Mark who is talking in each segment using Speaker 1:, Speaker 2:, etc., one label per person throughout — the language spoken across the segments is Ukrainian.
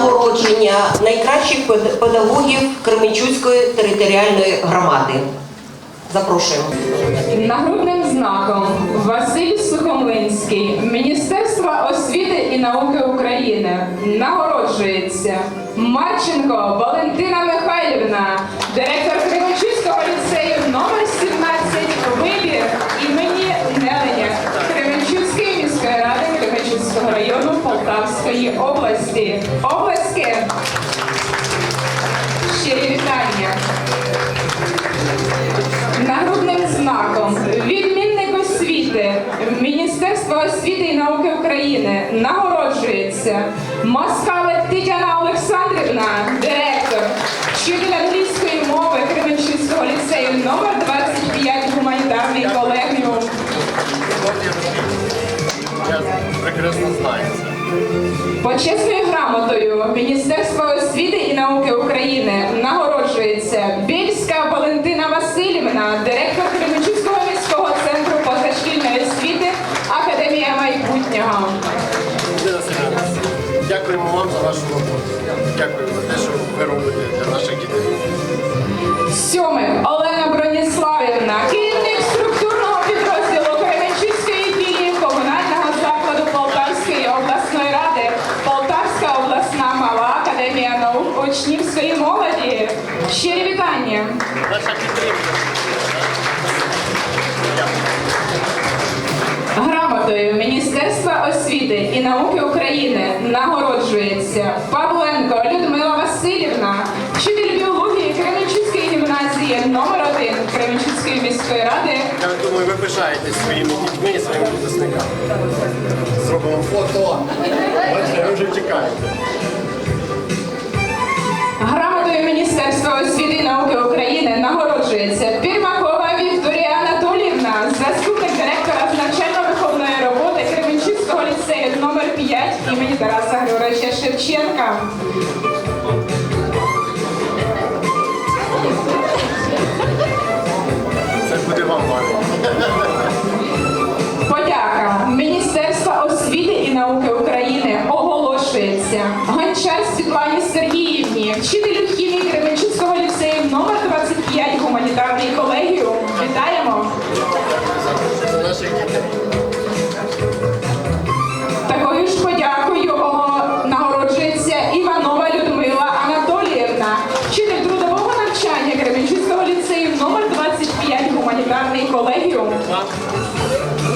Speaker 1: нагородження найкращих педагогів Кременчуцької територіальної громади. Запрошуємо.
Speaker 2: Нагрудним знаком Василь Сухомлинський, Міністерство освіти і науки України нагороджується Марченко Валентина Полтавської області. Обласки. Щирі вітання. Нагрудним знаком відмінник освіти Міністерства освіти і науки України нагороджується Москалик Почесною грамотою Міністерства освіти і науки України нагороджується Більська Валентина Васильівна, директор Кременчуцького міського центру позашкільної освіти Академія майбутнього.
Speaker 3: Дякуємо вам за вашу роботу. Дякую за те, що ви робите для наших дітей.
Speaker 2: Сьомих учнівської молоді. Щирі вітання! Грамотою Міністерства освіти і науки України нагороджується Павленко Людмила Васильівна, вчитель біології Кременчуцької гімназії номер 1 Кременчуцької міської ради.
Speaker 3: Я думаю, ви пишаєтесь своїми дітьми і своїми випускниками. Зробимо фото. Бачите, ви вже чекаєте.
Speaker 2: Освіти і науки України. Нагороджується Пірмакова Вікторія Анатоліївна, заступник директора з навчально-виховної роботи Кременчуцького ліцею номер 5 імені Тараса Григоровича Шевченка. Подяка Міністерства освіти і науки України оголошується. Гончар Світлані Сергіївні, вчителю хімії Кременчуцького ліцею номер 25 гуманітарний колегіум. Вітаємо! Такою ж подякою нагороджується Іванова Людмила Анатоліївна, вчитель трудового навчання Кременчуцького ліцею номер 25 гуманітарний колегіум.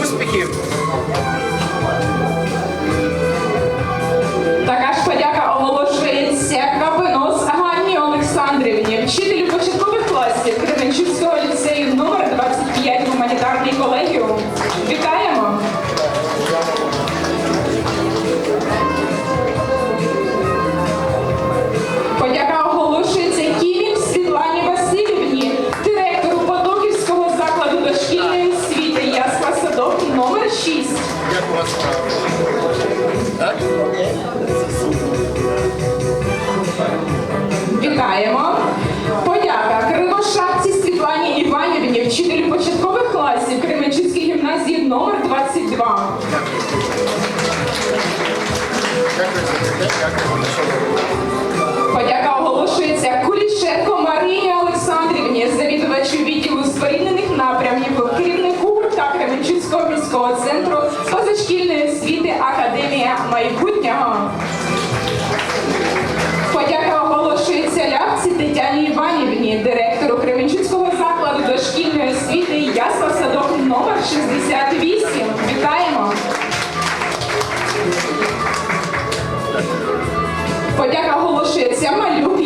Speaker 3: Успіхів.
Speaker 2: Майбутнього. Подяка оголошується лявці Тетяні Іванівні, директору Кременчуцького закладу дошкільної освіти Ясла Садок номер 68. Вітаємо! Подяка оголошується Малюк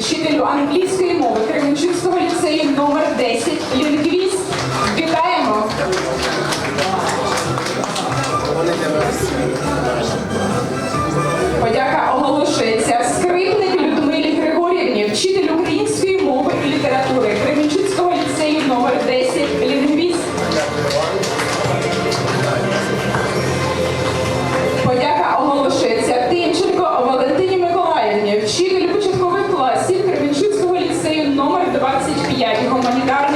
Speaker 2: вчителю англійської мови Кременчуцького ліцею номер 10 лінгвіст. Вітаємо! 25 гуманітарний колегіум.